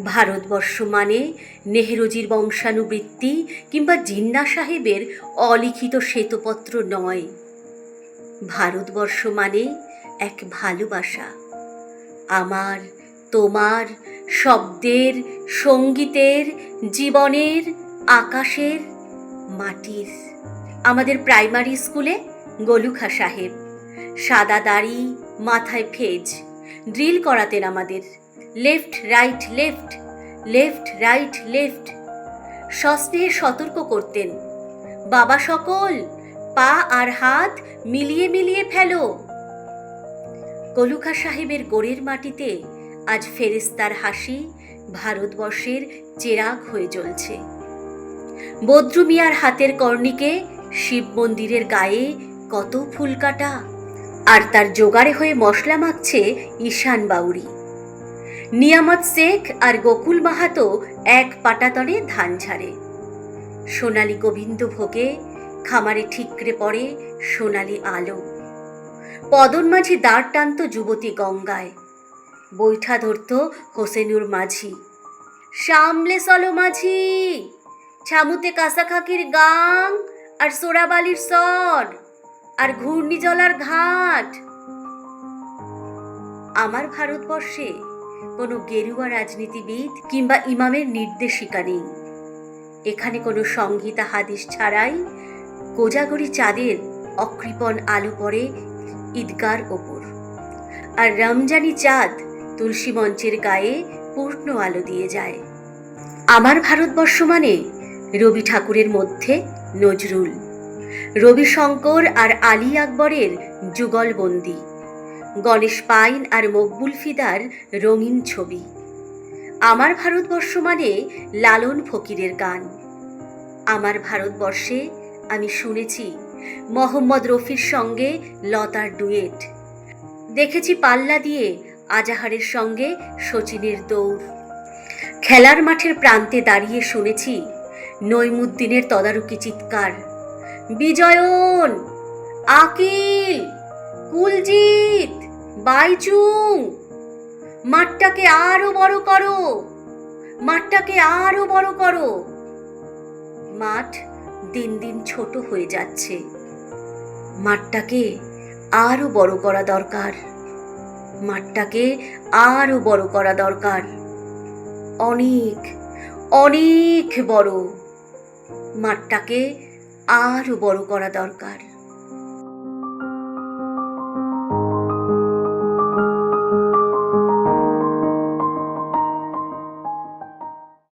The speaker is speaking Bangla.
ভারতবর্ষ মানে নেহরুজির বংশানুবৃত্তি কিংবা জিন্না সাহেবের অলিখিত শ্বেতপত্র নয়। ভারতবর্ষ মানে এক ভালোবাসা। আমার, তোমার, শব্দের, সঙ্গীতের, জীবনের, আকাশের, মাটির। আমাদের প্রাইমারি স্কুলে গলুখা সাহেব। সাদা দাড়ি, মাথায় ফেজ। ড্রিল করাতেন আমাদের। Left, right, left left, right, left. সস্নেহে সতর্ক করতেন। বাবা সকল, পা আর হাত মিলিয়ে মিলিয়ে ফেলো। কলুখা সাহেবের গোড়ের মাটিতে আজ ফেরেস্তার হাসি ভারতবর্ষের চেরাগ হয়ে জ্বলছে। বদ্রু মিয়ার হাতের কর্ণিকে শিব মন্দিরের গায়ে কত ফুল কাটা। আর তার জোগাড়ে হয়ে মশলা মাখছে ঈশান বাউরি। নিয়ামত শেখ আর গোকুল মাহাতো এক পাটাতনে ধান ঝাড়ে। সোনালি গোবিন্দ ভোগে, খামারে ঠিকরে পড়ে সোনালি আলো। পদন মাঝি দাঁড় টানত যুবতী গঙ্গায়। বৈঠা ধরত হোসেনুর মাঝি। সামলে চলো মাঝি। ছামুতে কাসাখাকির গাং আর সোরাবালির সর আর ঘূর্ণিজলার ঘাট। আমার ভারতবর্ষে কোনো গেরুয়া রাজনীতিবিদ কিংবা ইমামের নির্দেশিকা নেই। এখানে কোনো সংহিতা হাদিস ছাড়াই কোজাগরি চাঁদের অকৃপণ আলো পড়ে ঈদগার ওপর। আর রমজানি চাঁদ তুলসী মঞ্চের গায়ে পূর্ণ আলো দিয়ে যায়। আমার ভারতবর্ষ মানে রবি ঠাকুরের মধ্যে নজরুল। রবিশঙ্কর আর আলী আকবরের যুগলবন্দি। গণেশ পাইন আর মকবুল ফিদার রঙিন ছবি। আমার ভারতবর্ষ মানে লালন ফকিরের গান। আমার ভারতবর্ষে আমি শুনেছি মোহাম্মদ রফির সঙ্গে লতার ডুয়েট। দেখেছি পাল্লা দিয়ে আজাহারের সঙ্গে সচিনের দৌড়। খেলার মাঠের প্রান্তে দাঁড়িয়ে শুনেছি নইমুদ্দিনের তদারকি চিৎকার। বিজয়ন, আকিল, কুলজিৎ, বাইচুং। মাঠটাকে আরও বড় করো, মাঠটাকে আরও বড় করো। মাঠ দিন দিন ছোট হয়ে যাচ্ছে। মাঠটাকে আরও বড় করা দরকার। মাঠটাকে আরও বড় করা দরকার। অনেক অনেক বড়। মাঠটাকে আরও বড় করা দরকার।